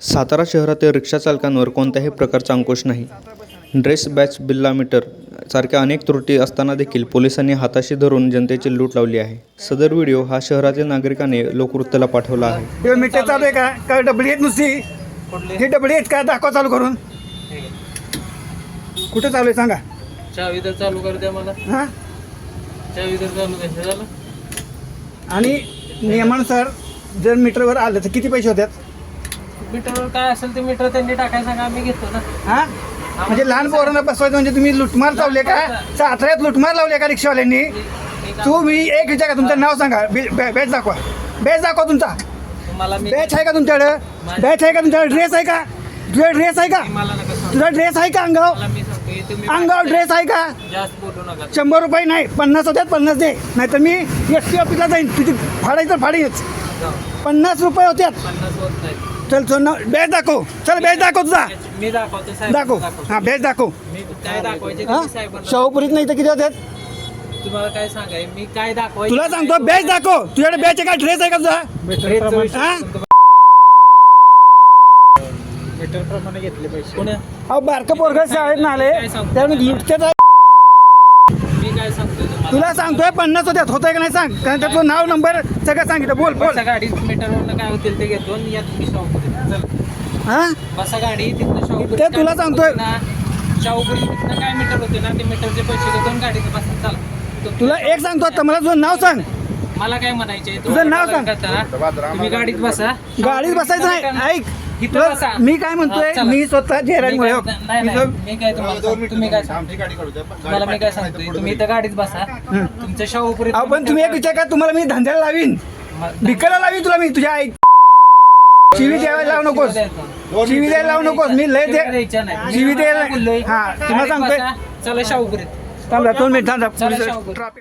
सातारा शहरातील रिक्षाचालकांवर कोणत्याही प्रकारचा अंकुश नाही. ड्रेस बॅच बिल्ला मीटर सारख्या अनेक त्रुटी असताना देखील पोलिसांनी हाताशी धरून जनतेची लूट लावली आहे. सदर व्हिडिओ हा शहरातील नागरिकांनी लोकवृत्तला पाठवला आहे. मीटर चालू आहे का? का डबडी आहेत नुसती? ही डबडी आहेत का? दाखवा चालू करून. कुठं चालू आहे सांगा? चावी तर चालू कर द्या मला. हां? चावी तर चालू कशा झालं आणि नियमानुसार जर मीटरवर आलं तर किती पैसे होतात मीटरवर काय असेल ते मीटर त्यांनी टाकायला सांगा आम्ही घेतो ना. हां? म्हणजे लहान पोरांना बसवायचं म्हणजे तुम्ही लुटमार लावले का? साताऱ्यात लुटमार लावले का रिक्षावाल्यांनी? मी का- तुम्ही एक विचार का तुमचं नाव सांगा. बॅच दाखवा. बॅच दाखवा तुमचा. तुम्हाला मी बॅच आहे का तुमच्याकडं? बॅच आहे का तुमच्याकडे? ड्रेस आहे का? तुझा ड्रेस आहे का? मला तुझा ड्रेस आहे का मला तुम्ही अंगावर ड्रेस आहे का? शंभर रुपये नाही पन्नास होत्यात पन्नास दे. नाहीतर मी एस टी ऑफिसला जाईन. तुझी फाडायची फाडीच. पन्नास रुपये होत्यात. चल चल ना बॅच दाखव. चल बॅच दाखव तुझा. मी दाखवतो साहेब दाखव. हां बॅच दाखव. मी काय दाखवायचे हां? तुम्ही साहेबांना शाहूपुरीत नाही तर किती होत्यात तुम्हाला काय सांगाय मी काय दाखवायचे तुला सांगतो बॅच दाखव. तुझ्याकडे बॅच आहे का ड्रेस आहे का तुझा? हां? मीटर प्रमाणे घेतले पैसे. अहो बारकं पोरगं शाळेत आले त्यामुळे लुटतात तुला सांगतोय पन्नास होत्यात. होतंय का नाही सांग. कारण त्याचं नाव नंबर सगळं सांगितलं. बोल बोल. बसा गाडी मीटरवरनं काय होतील ते घेतो आणि या तुम्ही चल. हां? बसा गाडी तिथनं शाहूपुरी ते तुला सांगतोय. शाहूपुरी तिथनं काय मीटर होते ना ते मीटरचे पैसे घेतो आणि गाडीचं बसा. चला. तो- तुला एक सांगतो आता मला तुझं नाव सांग. मला काय म्हणायचंय तुझं नाव सांग. तुम्ही गाडीत बसा. गाडीत बसायचं नाही. ऐक. इथं तुला- बसा. मी काय म्हणतोय? हा, चला. मी स्वतः मी चेहऱ्यामुळे काय- नाही, नाही, मी काय तुम्हाला सांगतो, तुम्ही काय सांगता? तुम्हाला मी काय सांगतोय तुम्ही इथं गाडीत बसा. तुमच्या शाहूपुरी पण तुम्ही एक विचार का तुम्हाला मी धंद्याला लावीन. भिकायला लावीन तुला मी तुझ्या आई शिवी द्यायला लावू नकोस. शिवी द्यायला लावू नकोस. मी लय दे द्यायला हा तुम्हाला सांगतोय. चला शाहूपुरीत थांबा दोन मिनिट थांबा चला शाहूपुरीत. ट्रॅफिक